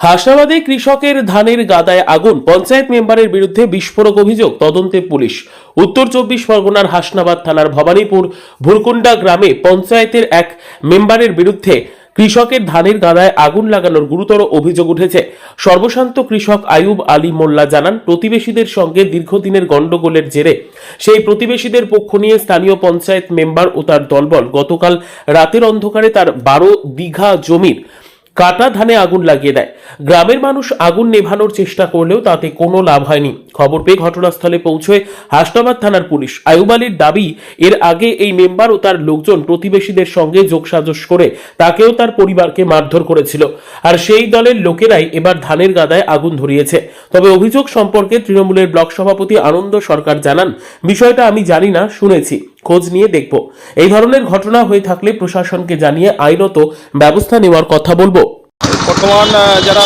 হাসনাবাদে কৃষকের ধানের গাদায় আগুন। পঞ্চায়েত মেম্বারের বিরুদ্ধে বিস্ফোরক অভিযোগ, তদন্তে পুলিশ। উত্তর চব্বিশ পরগনার হাসনাবাদ থানার ভবানীপুর ভুরকুন্ডা গ্রামে পঞ্চায়েতের এক মেম্বারের বিরুদ্ধে কৃষকের ধানের গাদায় আগুন লাগানোর গুরুতর অভিযোগ উঠেছে। সর্বশান্ত কৃষক আয়ুব আলী মোল্লা জানান, প্রতিবেশীদের সঙ্গে দীর্ঘদিনের গণ্ডগোলের জেরে সেই প্রতিবেশীদের পক্ষ নিয়ে স্থানীয় পঞ্চায়েত মেম্বার ও তার দলবল গতকাল রাতের অন্ধকারে তার বারো বিঘা জমির কাটা ধানে আগুন লাগিয়ে দেয়। গ্রামের মানুষ আগুন নেভানোর চেষ্টা করলেও তাতে কোনো লাভ হয়নি। খবর পেয়ে ঘটনাস্থলে পৌঁছয় হাসনাবাদ থানার পুলিশ। আয়ুব আলীর দাবি, এর আগে এই মেম্বার ও তার লোকজন প্রতিবেশীদের সঙ্গে যোগসাজশ করে তাকেও তার পরিবারকে মারধর করেছিল। আর সেই দলের লোকেরাই এবার ধানের গাদায় আগুন ধরিয়েছে। তবে অভিযোগ সম্পর্কে তৃণমূলের ব্লক সভাপতি আনন্দ সরকার জানান, বিষয়টা আমি জানি না, শুনেছি। খোঁজ নিয়ে দেখব। এই ধরনের ঘটনা হয়ে থাকলে প্রশাসনকে জানিয়ে আইনত ব্যবস্থা নেওয়ার কথা বলব। বর্তমান যারা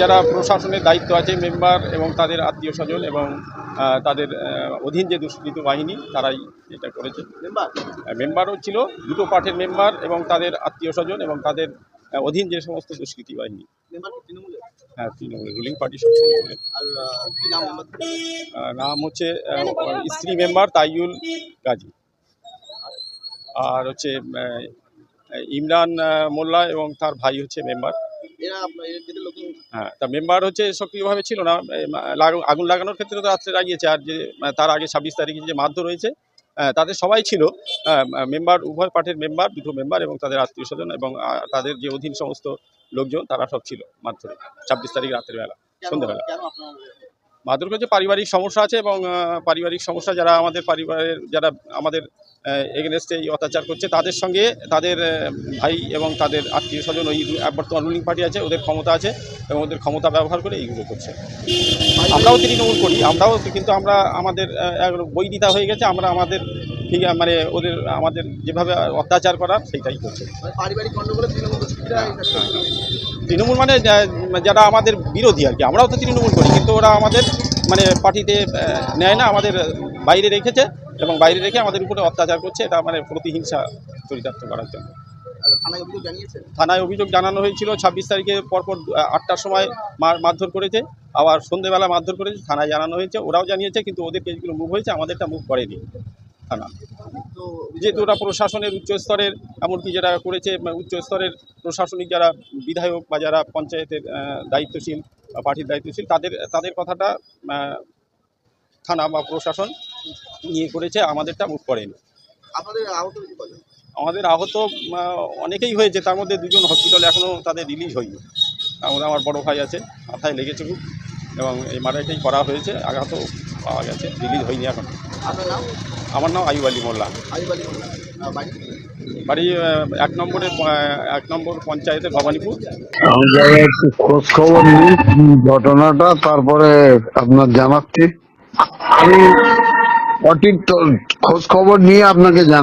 যারা প্রশাসনের দায়িত্ব আছে মেম্বার এবং তাদের আত্মীয় স্বজন এবং তাদের অধীন যে দুষ্কৃত বাহিনী তারাই এটা করেছে। মেম্বার? মেম্বারও ছিল দুটো পার্টির মেম্বার এবং তাদের আত্মীয় স্বজন এবং তাদের অধীন যে সমস্ত দুষ্কৃতী বাহিনী। হ্যাঁ তৃণমূলের রুলিং পার্টি সব তৃণমূলের। নাম হচ্ছে স্ত্রী মেম্বার তাইউল গাজী। আর হচ্ছে ইমরান মোল্লা এবং তার ভাই হচ্ছে মেম্বার। হ্যাঁ তা মেম্বার হচ্ছে সক্রিয়ভাবে ছিল না। আগুন লাগানোর ক্ষেত্রে তো রাত্রে লাগিয়েছে। আর যে তার আগে ছাব্বিশ তারিখে যে মারধর আহ, তাদের সবাই ছিল মেম্বার উভয় পার্টির মেম্বার দুটো মেম্বার এবং তাদের আত্মীয় স্বজন এবং তাদের যে অধীন সমস্ত লোকজন তারা সব ছিল মাধ্যমে ছাব্বিশ তারিখ রাতের বেলা সন্ধ্যেবেলা। মারধর যে পারিবারিক সমস্যা আছে এবং পারিবারিক সমস্যা যারা আমাদের পরিবারের, যারা আমাদের এগেনস্টে এই অত্যাচার করছে, তাদের সঙ্গে তাদের ভাই এবং তাদের আত্মীয় স্বজন ওই বর্তমান রুলিং পার্টি আছে, ওদের ক্ষমতা আছে এবং ওদের ক্ষমতা ব্যবহার করে এইগুলো করছে। আমরাও তৃণমূল করি, আমরাও কিন্তু আমরা, আমাদের বৈরিতা হয়ে গেছে, আমরা আমাদের ঠিক মানে ওদের, আমাদের যেভাবে অত্যাচার করার সেইটাই করছে। তৃণমূল মানে যারা আমাদের বিরোধী আর কি, আমরাও তো তৃণমূল করি, কিন্তু ওরা আমাদের মানে পার্টিতে নেয় না, আমাদের বাইরে রেখেছে এবং বাইরে রেখে আমাদের উপরে অত্যাচার করছে, এটা মানে প্রতিহিংসা চরিতার্থ করার জন্য। থানায় অভিযোগ জানানো হয়েছিল, ছাব্বিশ তারিখে পরপর আটটার সময় মারধর করেছে, আবার সন্ধেবেলা মারধর করেছে, থানায় জানানো হয়েছে, ওরাও জানিয়েছে, কিন্তু ওদের কেসগুলো মুভ হয়েছে, আমাদেরটা মুভ করেনি। থানা। তো যেহেতু ওরা প্রশাসনের উচ্চ স্তরের এমনকি যারা করেছে উম, উচ্চ স্তরের প্রশাসনিক যারা বিধায়ক বা যারা পঞ্চায়েতের দায়িত্বশীল বা পার্টির দায়িত্বশীল তাদের তাদের কথাটা থানা বা প্রশাসন নিয়ে করেছে আমাদেরটা মুখ করেনি। আমাদের আহত অনেকেই হয়েছে তার মধ্যে দুজন হসপিটালে এখনও তাদের রিলিজ হয়নি। আমাদের আমার বড় ভাই আছে মাথায় লেগেছে খুব এবং এই মারাইটাই করা হয়েছে আঘাতও পাওয়া গেছে। রিলিজ হয়নি এখন। আমার নাম আয়ুব আলী মোল্লা। আইব আলী মোল্লা। বাড়ি এক নম্বরে এক নম্বর পঞ্চায়েতের ভবানীপুর। আমি একটু খোঁজ খবর নিই ঘটনাটা তারপরে আপনার জানাচ্ছি। আমি সঠিক খোঁজ খবর নিয়ে আপনাকে জানা